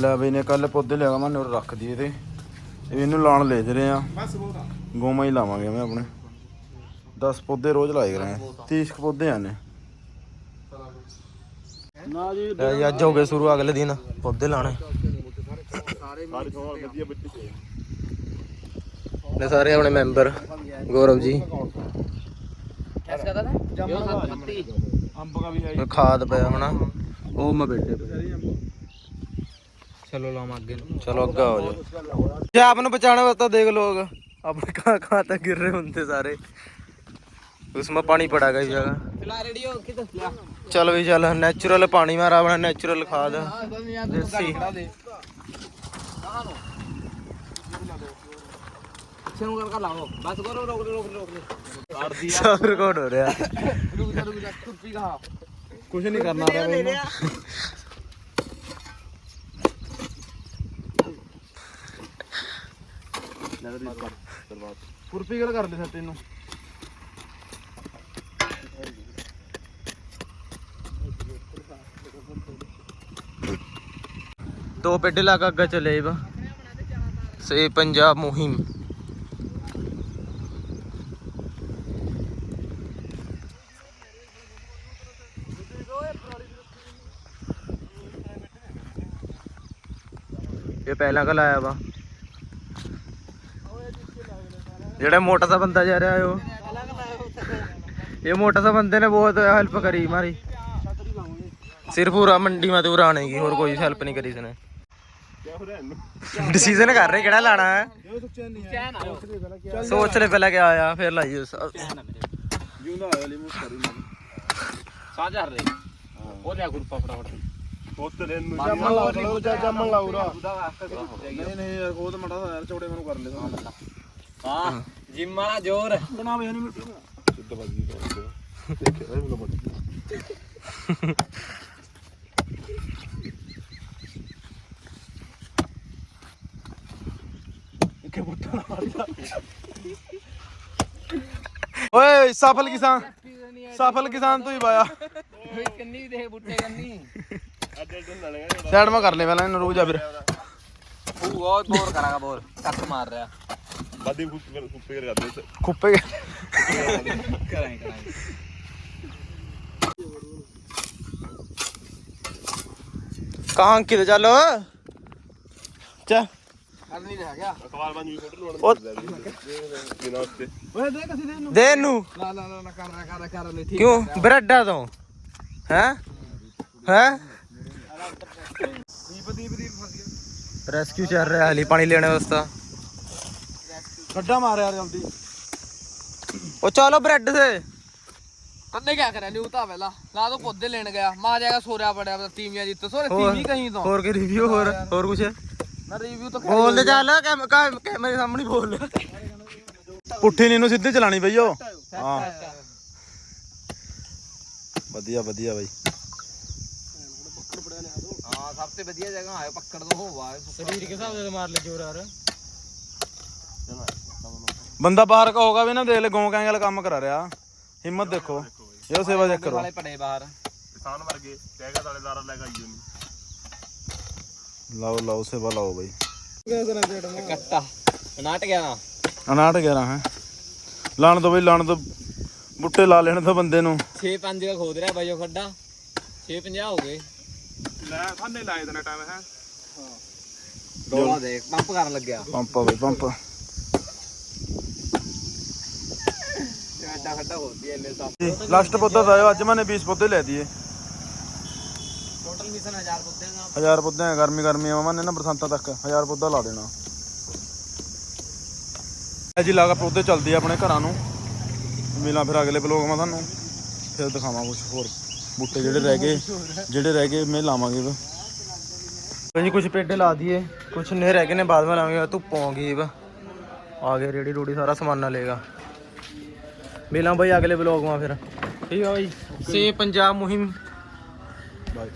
ਲੈ ਬਈ ਨੇ ਕੱਲ ਪੌਦੇ ਲਿਆ ਮੈਂ ਨੂੰ ਰੱਖ ਦਈਏ ਤੇ ਇਹ ਇਹਨੂੰ ਲਾਣ ਲੈ ਜਰੇ ਆ। ਬਸ ਬਹੁਤ ਆ। ਗੋਮਾ ਹੀ ਲਾਵਾਂਗੇ ਮੈਂ ਆਪਣੇ। 10 ਪੌਦੇ ਰੋਜ਼ ਲਾਏ ਕਰਾਂ 30 ਕੁ ਪੌਦੇ ਆਨੇ ਨਾ ਜੀ ਜੀ ਅੱਜ ਹੋ ਗਏ ਸ਼ੁਰੂ ਅਗਲੇ ਦਿਨ ਪੌਦੇ ਲਾਣੇ ਨੇ ਸਾਰੇ ਆਪਣੇ ਮੈਂਬਰ ਗੌਰਵ ਜੀ। ਅੰਬ ਦਾ ਵੀ ਹੈ ਖਾਦ ਪਿਆ ਹਨਾ ਉਹ ਮੈਂ ਬੈਠੇ। ਚਲੋ ਲਾਮ ਅੱਗੇ ਚਲੋ ਅੱਗਾ ਹੋ ਜਾਓ। ਜੇ ਆਪ ਨੂੰ ਬਚਾਉਣ ਵਾਸਤੇ ਦੇਖ ਲੋਗ ਆਪਣੇ ਕਾ ਕਾ ਤੱਕ ਗਿਰ ਰਹੇ ਹੁੰਦੇ ਸਾਰੇ। ਉਸਮਾ ਪਾਣੀ ਪੜਾ ਗਈ ਜਗਾ ਚਲ ਵੀ ਚੱਲ ਨੈਚੁਰਲ ਪਾਣੀ ਮਾਰ ਆਪਣਾ ਨੈਚੁਰਲ ਖਾਦ ਦੇਸੀ। ਨੂੰ ਕਰ ਲਾਓ। ਬਸ ਕਰੋ ਰੋਕ ਰੋਕ ਰੋਕ ਕਰ ਦਿਆ ਸਭ ਰਿਕਾਰਡ ਹੋ ਰਿਹਾ। ਰੁਕ ਜਾ ਰੁਕ ਜਾ ਕੁਝ ਨਹੀਂ ਕਰਨਾ ਰਿਹਾ ਕੁਰਪੀ ਗੱਲ ਕਰ ਲੈ ਸੱਤੇ ਨੂੰ दो पेटे लाकर अग्गा चले बा से पंजाब मुहिम ਇਹ ਪਹਿਲਾਂ ਕਾ ਲਾਇਆ ਵਾ ਜਿਹੜਾ ਮੋਟਾ ਸਾ ਬੰਦਾ ਜਾ ਰਿਹਾ ਉਹ। ਇਹ ਮੋਟਾ ਸਾ ਬੰਦੇ ਨੇ ਬਹੁਤ ਹੈਲਪ ਕਰੀ ਮਾਰੀ। ਸਿਰਫ ਪੂਰਾ ਮੰਡੀ ਮਾ ਤੇ ਉਰਾ ਆਣੇ ਕੀ ਹੋਰ ਕੋਈ ਹੈਲਪ ਨਹੀਂ ਕਰੀ ਇਸਨੇ ਡਿਸੀਜਨ ਕਰ ਰਹੇ ਕਿਹੜਾ ਲਾਣਾ ਹੈ? ਸੋਚ ਲੈ ਪਹਿਲਾਂ ਕਿਆ ਆਇਆ ਫਿਰ ਲਾਈ ਉਸ ਜਿਉਂਦਾ ਆਇਆ ਲਈ ਮੁਸ ਕਰੀ ਸਾਜਾ ਰੇ ਉਹ ਲਿਆ ਗੁਰਪਾ ਫਟਾਫਟ। ਜੰਮਣ ਲਾਉ ਥੋੜਾ ਜਿਹਾ ਜੰਮਣ ਲਾਉ ਰਾ ਨਹੀਂ ਨਹੀਂ ਯਾਰ ਉਹ ਤਾਂ ਮੜਾ ਯਾਰ ਚੌੜੇ ਮੈਨੂੰ ਕਰ ਲੈ। ਹਾਂ ਜਿਮ ਵਾਲਾ ਜ਼ੋਰ। ਬਣਾ ਵੇ ਨਹੀਂ ਮਿੱਟੂ ਸਿੱਧਾ ਬਾਜੀ ਦੇਖਿਆ ਇਹ ਮੈਨੂੰ ਓਏ ਸਫਲ ਕਿਸਾਨ। ਸਫਲ ਕਿਸਾਨ ਤੂੰ ਹੀ ਪਾਇਆ। ਕੰਨੀ ਦੇਖ ਬੁੱਟੇ ਕੰਨੀ। ਸਾਈਡ ਮਾ ਕਰ ਲੈ ਪਹਿਲਾਂ ਇਹਨੂੰ ਰੋਜ਼ ਆ ਫਿਰ ਉਹ ਬਹੁਤ ਬੋਰ ਕਰਾਂਗਾ ਬੋਰ। ਕੱਟ ਮਾਰ ਰਿਹਾ। ਬਾਦੀ ਕੁੱਪੇ ਕੁੱਪੇ ਕਰ ਕਰਦੇ ਖੁੱਪੇ ਕਰਾਂਗੇ ਕਰਾਂਗੇ ਕਹਾਂ ਕਿਤੇ ਚੱਲ। ਚਾ ਕਰ ਨਹੀਂ ਰਿਹਾ ਗਿਆ ਅਖਬਾਰ ਬੰਦ ਵੀ ਫੋਟੋ ਲੋੜ ਉਹ ਬਿਨਾ ਉੱਤੇ। ਓਏ ਦੇ ਕਸੀ ਦੇ ਇਹਨੂੰ। ਨਾ ਨਾ ਨਾ ਕਰ ਰਿਹਾ ਕਰ ਰਿਹਾ ਕਰ ਲੈ ਠੀਕ ਕਿਉਂ? ਬਰੱਡਾ ਤੋਂ। ਹੈ? ਹੈ? ਦੀਪ ਦੀਪ ਦੀਪ ਫਸ ਗਿਆ। ਰੈਸਕਿਊ ਚੱਲ ਰਿਹਾ ਹਲੀ ਪਾਣੀ ਲੈਣੇ ਵਾਸਤਾ। ਗੱਡਾ ਮਾਰਿਆ ਜਲਦੀ ਉਹ ਚਲੋ ਬ੍ਰੈਡ ਸੇ ਤੰਨੇ ਕੀ ਕਰਿਆ ਲਿਉ ਤਾਂ ਪਹਿਲਾਂ ਲਾ ਦੋ ਪੌਦੇ ਲੈਣ ਗਿਆ ਮਾ ਜਾਏਗਾ ਸੋਰਿਆ ਬੜਿਆ ਟੀਮੀਆਂ ਜਿੱਤ ਸੋਰੇ ਹੋਰ ਟੀਮੀ ਕਹੀਂ ਤੋਂ ਹੋਰ ਕੀ ਰਿਵਿਊ ਹੋਰ ਹੋਰ ਕੁਛ ਨਾ ਰਿਵਿਊ ਤਾਂ ਬੋਲ ਦੇ ਚੱਲ ਕੈਮ- ਕੈਮ- ਕੈਮਰੇ ਸਾਹਮਣੇ ਬੋਲ ਪੁੱਠੀ ਨੀ ਇਹਨੂੰ ਸਿੱਧੀ ਚਲਾਣੀ ਬਈ ਉਹ ਹਾਂ ਵਧੀਆ ਵਧੀਆ ਬਈ ਹਾਂ ਸਭ ਤੋਂ ਵਧੀਆ ਜਗ੍ਹਾ ਆਇਆ ਪੱਕੜ ਤੋਂ ਹੋਵਾ ਸਰੀਰ ਕੇ ਹਿਸਾਬ ਨਾਲ ਮਾਰ ਲੈ ਜੋਰ ਯਾਰ ਬੰਦਾ ਬਾਹਰ ਕਾ ਹੋਗਾ ਵੀ ਨਾ ਦੇਖ ਲੈ ਗੋਂ ਕੈਂਗਲ ਕੰਮ ਕਰਾ ਰਿਹਾ। ਹਿੰਮਤ ਦੇਖੋ। ਇਹੋ ਸੇਵਾ ਚੈੱਕ ਕਰੋ। ਵਾਲੇ ਪੜੇ ਬਾਹਰ। ਕਿਸਾਨ ਵਰਗੇ ਕਹਿਗਾ ਤਾਲੇਦਾਰ ਲੈ ਕੇ ਆਈ ਉਹਨੂੰ ਲਾਓ ਲਾਓ ਸੇਵਾ ਲਾਓ ਬਈ। ਕੱਟਾ ਨਾਟ ਗਿਆ ਨਾ 59 11 ਹੈ। ਲਾਣ ਦੋ ਬਈ ਲਾਣ ਦੋ। ਬੁੱਟੇ ਲਾ ਲੈਣ ਦੋ ਬੰਦੇ ਨੂੰ। 6 5 ਦਾ ਖੋਦ ਰਿਹਾ ਬਾਈਓ ਖੱਡਾ। 6 50 ਹੋ ਗਏ। ਲੈ ਥਾਨੇ ਲਾਏ ਦੇਣਾ ਟਾਈਮ ਹੈ। ਡੋਲਾ ਦੇਖ ਪੰਪ ਕਰਨ ਲੱਗਿਆ। ਪੰਪ ਬਈ ਪੰਪ। ਐਡਾ ਖੱਡਾ ਖੋਦੀ ਇੰਨੇ ਸਾਫ ਲਾਸਟ ਪੌਦਾ ਤਾਂ ਆਇਆ ਅੱਜ ਮੈਨੇ 20 ਪੌਦੇ ਲੈ ਦਿਏ ਟੋਟਲ ਮਿਸ਼ਨ 1000 ਪੁੱਤੇ ਦਾ 1000 ਪੌਦੇ ਆ ਗਰਮੀ ਗਰਮੀ ਆਵਾਂ ਨੇ ਨਾ ਬਰਸਾਂਤਾਂ ਤੱਕ 1000 ਪੌਦਾ ਲਾ ਦੇਣਾ ਇਹ ਜੀ ਲਾਗਾ ਪੌਦੇ ਚੱਲਦੇ ਆ ਆਪਣੇ ਘਰਾਂ ਨੂੰ ਮਿਲਾਂ ਫਿਰ ਅਗਲੇ ਬਲੌਗ ਮਾ ਤੁਹਾਨੂੰ ਫਿਰ ਦਿਖਾਵਾਂ ਕੁਝ ਹੋਰ ਬੂਟੇ ਜਿਹੜੇ ਰਹਿ ਗਏ ਜਿਹੜੇ ਰਹਿ ਗਏ ਮੈਂ ਲਾਵਾਂਗੇ ਵਾ जी कुछ पेड़ ला दिए कुछ नहीं रह गए ने बाद में लाएंगे धुप होगी अब आगे रेडी रूडी सारा सामान ना ਮਿਲਾਂ ਬਾਈ ਅਗਲੇ ਵਲੌਗ ਮਾ ਫਿਰ। ਠੀਕ ਆ ਬਾਈ। ਸੇ ਪੰਜਾਬ ਮੁਹਿੰਮ। ਬਾਈ।